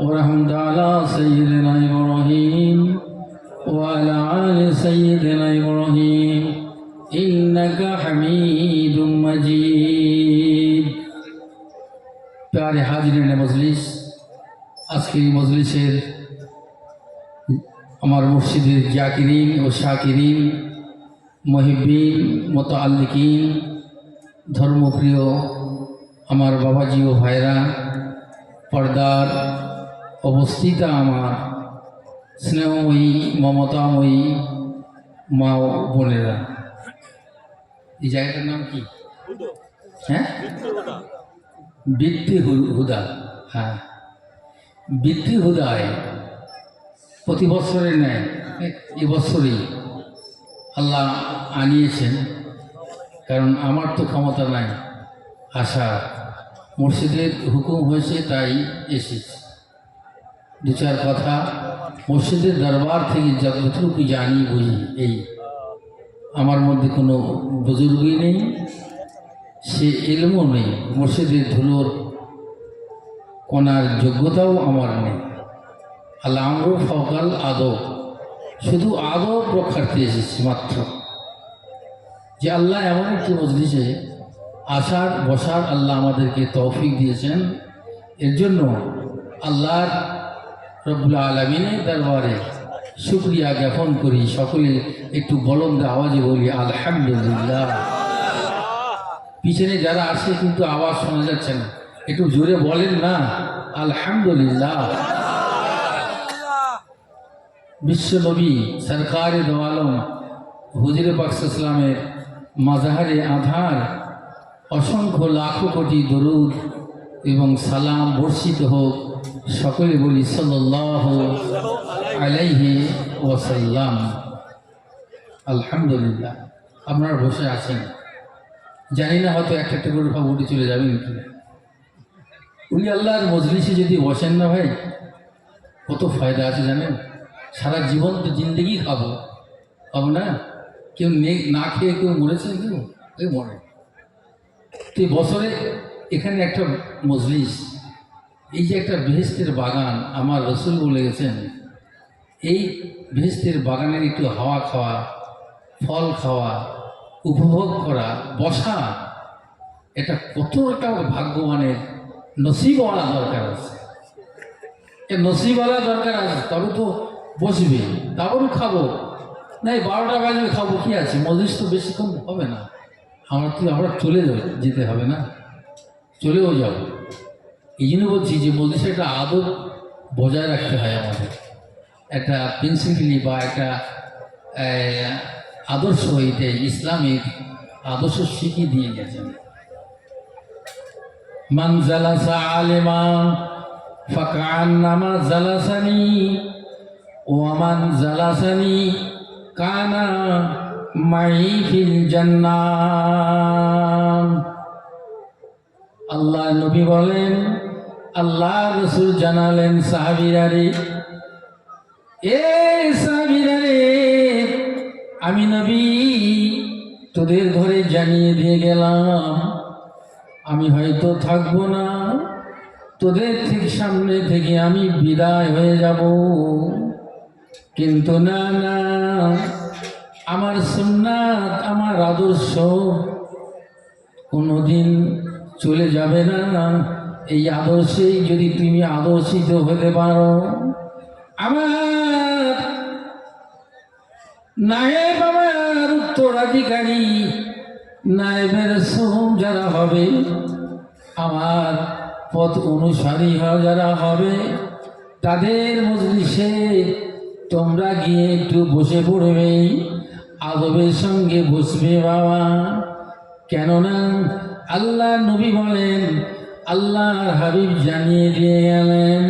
ورحمت على سيدنا إبراهيم وعلى آل سيدنا إبراهيم إنك حميد مجيد প্যারে হাজিরেন মজলিস আজকের এই মজলিসের আমার মসজিদের জাকিরিন ও শাকিরিন মহিবিন মোতাল্লিকিন ধর্মপ্রিয় আমার বাবাজি ও ভাইরা পর্দার অবস্থিতা আমার, স্নেহময়ী, মমতাময়ী মা বোনেরা। এই জায়গাটার নাম কি? হ্যাঁ? বৃত্তি হুদা। হ্যাঁ। বৃত্তি হুদায় প্রতি বছরের ন্যায় এবছরই আল্লাহ আনিয়েছেন, কারণ আমার তো ক্ষমতা নাই আসা মসজিদের হুকুম হয়েছে, তাই এসেছি। দু চার কথা। মসজিদের দরবার থেকে যতটুকু জানি বুঝি এই, আমার মধ্যে কোনো বুজুর্গই নেই, সে এলমও নেই। মসজিদের ধুলোর কোনার যোগ্যতাও আমার নেই। আল্লাহ ফকাল আদব, শুধু আদব রক্ষার্থে এসেছি মাত্র। যে আল্লাহ এমন একটি মজলিসে আসার, বসার আল্লাহ আমাদেরকে তৌফিক দিয়েছেন, এর জন্য আল্লাহর রব্বুল আলমিনের দরবারে শুক্রিয়া জ্ঞাপন করি। সকলে একটু বলন্দ আওয়াজে বলি, আলহামদুলিল্লাহ। পিছনে যারা আসে কিন্তু আওয়াজ শোনা যাচ্ছে না। একটু জোরে বলেন না, আলহামদুলিল্লাহ। বিশ্বনবী সরকারে দোয়ালম হুজুরে পাকসামের মাজাহারে আধার, অসংখ্য লাখো কোটি দরুদ এবং সালাম বর্ষিত হোক। সকলে বলি সাল্লাহ আলাইহি ওয়াসাল্লাম। আলহামদুলিল্লাহ। আপনারা বসে আছেন। জানি না হয়তো একটা একটা করে ভাব উঠে চলে যাবেন উনি আল্লাহর মজলিসে যদি বসেন না ভাই, কত ফায়দা আছে জানেন? সারা জীবন তো জিন্দগি খাব। খাব না? কেউ না খেয়ে কেউ মরেছে কেউ? কেউ মরে। তো বছরে এখানে একটা মজলিস এই যে একটা বেহেস্তের বাগান আমার রসুল বলে গেছেন, এই বেহেস্তের বাগানের একটু হাওয়া খাওয়া, ফল খাওয়া, উপভোগ করা, বসা, এটা কত একটা ভাগ্যবানের নসিবওয়ালা দরকার আছে। এ নসিবওয়ালা দরকার আছে, তবে তো বসবে, তারপরে খাব। না এই বারোটা বাজে খাব, কি আছে? মজলিস তো বেশিক্ষণ হবে না। আমার তো, আমরা চলে যেতে হবে না। চলেও যাব। এই জন্য বলছি যে মজলিসে একটা আদর বজায় রাখতে হয় আমাদের। একটা প্রিন্সিপালি বা একটা আদর্শ এটাই ইসলামিক আদর্শ শিখিয়ে দিয়ে গেছেন মান জালাসা আলেমা ফাকান্নামা জালাসানি ওয়ামান জালাসানি কানা মাই ফিল জান্নাত। আল্লাহ নবী বলেন আল্লাহ রসুল জানালেন সাহাবিরারে এ সাহাবিরারে আমি নবী তোদের ধরে জানিয়ে দিয়ে গেলাম, আমি হয়তো থাকব না, তোদের ঠিক সামনে থেকে আমি বিদায় হয়ে যাব। কিন্তু না না, আমার সুন্নাত, আমার আদর্শ কোনোদিন চলে যাবে না। এই আদর্শেই যদি তুমি আদর্শিত হতে পারো, আমার নায়েব আমার উত্তরাধিকারী, নায়েবের সোম যারা হবে, আমার পথ অনুসারী যারা হবে, তাদের মজলিসে তোমরা গিয়ে একটু বসে পড়বে, আদবের সঙ্গে বসবে বাবা। কেননা আল্লাহ নবী বলেন আল্লাহর হাবিব জানিয়ে দিয়ে গেলেন